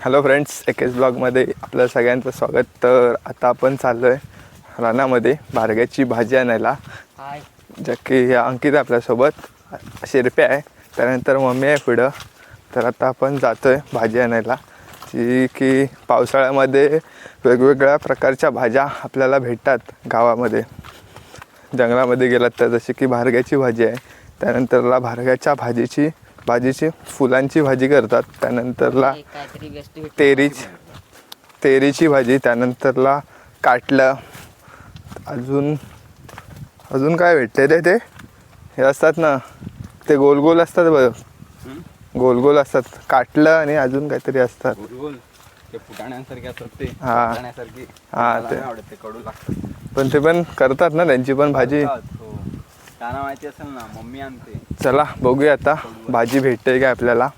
Hello friends S ब्लॉगमध्ये आपलं सगळ्यांचं स्वागत. तर आता आपण चाललो आहे रानामध्ये बारग्याची भाजी आणायला. ज्या की ह्या अंकित आहे आपल्यासोबत. शिरपे आहे. त्यानंतर मम्मी आहे पुढं. तर आता आपण जातो आहे भाजी आणायला. जी की पावसाळ्यामध्ये वेगवेगळ्या प्रकारच्या भाज्या आपल्याला भेटतात गावामध्ये. जंगलामध्ये गेलात तर जशी की भारग्याची भाजी आहे. त्यानंतरला भारग्याच्या भाजीची भाजीची फुलांची भाजी करतात. त्यानंतरला. तेरीच तेरीची भाजी त्यानंतरला काटलं. अजून अजून काय भेटते रे ते? हे असतात ना ते गोल गोल असतात बघ गोल गोल असतात. काटलं आणि अजून काहीतरी असतात. हा. हा, ते. पण ते पण करतात ना त्यांची पण भाजी. त्यांना माहिती असेल ना मम्मी आणते. चला बघूया आता. भाजी भेटते काय आपल्याला?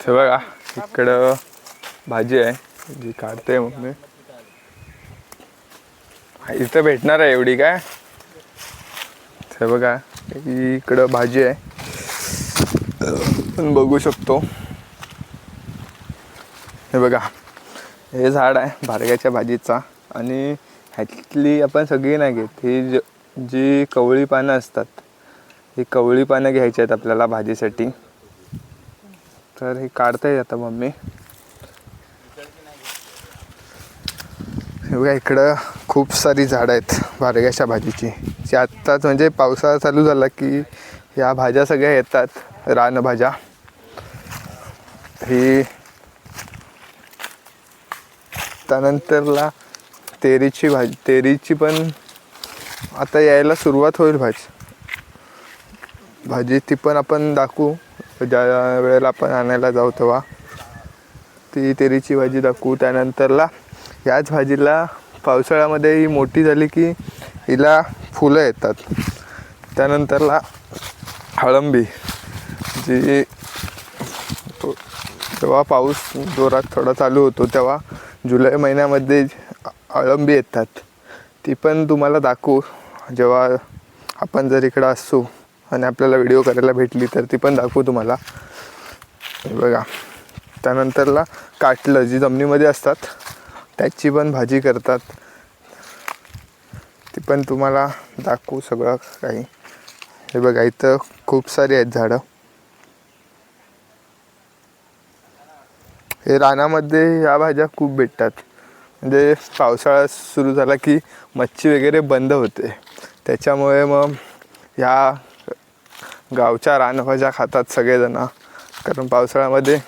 हे बघा इकडं भाजी आहे. जी काढते मम्मी. इथं भेटणार आहे एवढी काय? हे बघा इकडं भाजी आहे. आपण बघू शकतो. हे बघा हे झाड आहे भारग्याच्या भाजीचा. आणि ह्यातली आपण सगळी नाही घेत. ही ज जी कवळी पानं असतात ही कवळी पानं घ्यायची आहेत आपल्याला भाजीसाठी तर हे काढता येत आता मम्मी. हे बघा इकडं खूप सारी झाडं आहेत भारग्याच्या भाजीची. जी आत्ताच म्हणजे पावसाळा चालू झाला की ह्या भाज्या सगळ्या येतात रानभाज्या ही त्यानंतरला तेरीची भाजी तेरीची पण आता यायला सुरुवात होईल भाजी. भाजी ती पण आपण दाखवू. ज्या वेळेला आपण आणायला जाऊ तेव्हा. ती तेरीची भाजी दाखवू. त्यानंतरला याच भाजीला पावसाळ्यामध्ये ही मोठी झाली की हिला फुलं येतात. त्यानंतरला हळंबी जी जेव्हा पाऊस जोरात थोडा चालू होतो. तेव्हा जुलै महिन्यामध्ये अळंबी येतात. ती पण तुम्हाला दाखवू. जेव्हा आपण जर इकडं असू आणि आपल्याला व्हिडिओ करायला भेटली तर ती पण दाखवू तुम्हाला. हे बघा. त्यानंतरला काटलं. जी जमिनीमध्ये असतात त्याची पण भाजी करतात. ती पण तुम्हाला दाखवू सगळं काही. हे बघा इथं खूप सारी आहेत झाडं. हे रानामध्ये या भाज्या खूप भेटतात. म्हणजे पावसाळा सुरू झाला की मच्छी वगैरे बंद होते. त्याच्यामुळे मग ह्या गावच्या रानभाज्या खातात सगळेजण. कारण पावसाळ्यामध्ये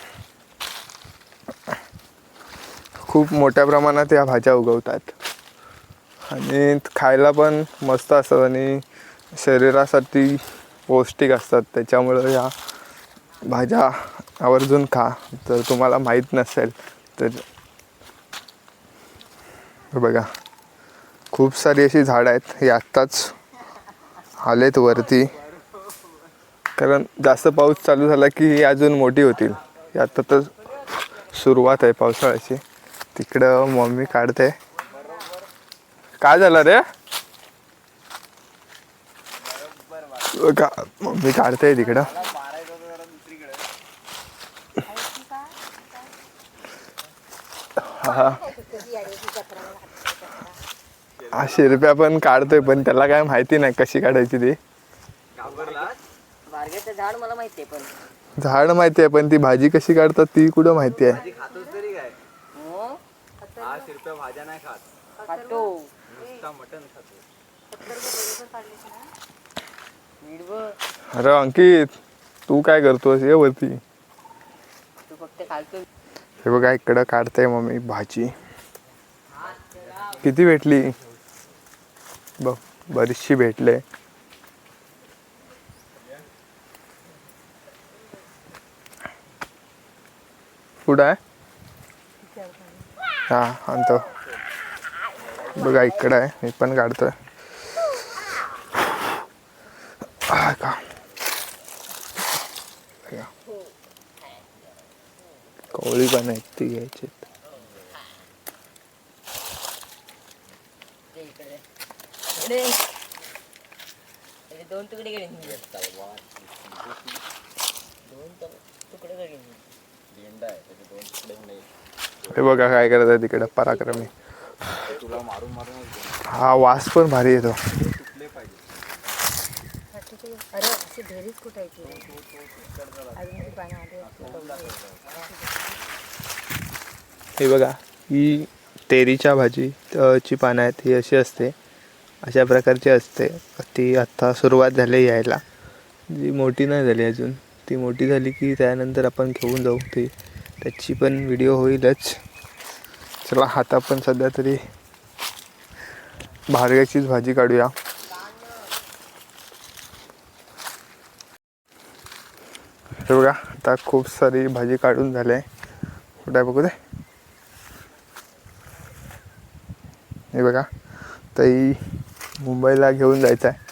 खूप मोठ्या प्रमाणात या भाज्या उगवतात. आणि खायला पण मस्त असतात आणि शरीरासाठी पौष्टिक असतात. त्याच्यामुळं या भाज्या आवर्जून खा. जर तुम्हाला माहीत नसेल तर बघा. खूप सारी अशी झाडं आहेत. हे आत्ताच आलेत वरती. कारण जास्त पाऊस चालू झाला की ही अजून मोठी होतील. आता तर सुरुवात आहे पावसाळ्याची. तिकडं मम्मी काढते. काय झालं रे? का मम्मी काढते तिकडं. हा. हा शिरप्या पण काढतोय पण त्याला काय माहिती नाही कशी काढायची ती. झाड मला माहितीये पण. झाड माहिती आहे पण ती भाजी कशी काढतात ती कुठं माहिती आहे तरी काय? हा? शिरप्या भाज्या नाही खात. खातो. नुसता मटन खातो. नीट बघ अरे अंकित तू काय करतोस? ये वरती. तू फक्त खालतो हे बघा इकडं काढते मम्मी भाजी. किती भेटली? बघ बरीचशी भेटले. कुठं आहे? हा आणतो. बघा इकडं आहे. मी पण काढतोय. हा का? बघा. पण आहेत ती घ्यायची ते इकडे त्याचे दोन तुकडे केले मी. दोन तुकडे नाही हे बघा काय करत आहे तिकडे पराक्रमी. तुला मारून मारूनच हा वास पण भारी येतो. हे बघा ही तेरीच्या भाजी ची पानं आहेत ही अशी असते. अशा प्रकारची असते. ती आत्ता सुरुवात झाली यायला. जी मोठी नाही झाली अजून. ती मोठी झाली की त्यानंतर आपण घेऊन जाऊ ती. त्याची पण व्हिडिओ होईलच. चला आता पण सध्या तरी भारग्याचीच भाजी काढूया. हे बघा आता खूप सारी भाजी काढून झाली. आहे कुठे आहे बघू दे. हे बघा तरी मुंबईला घेऊन जायचं आहे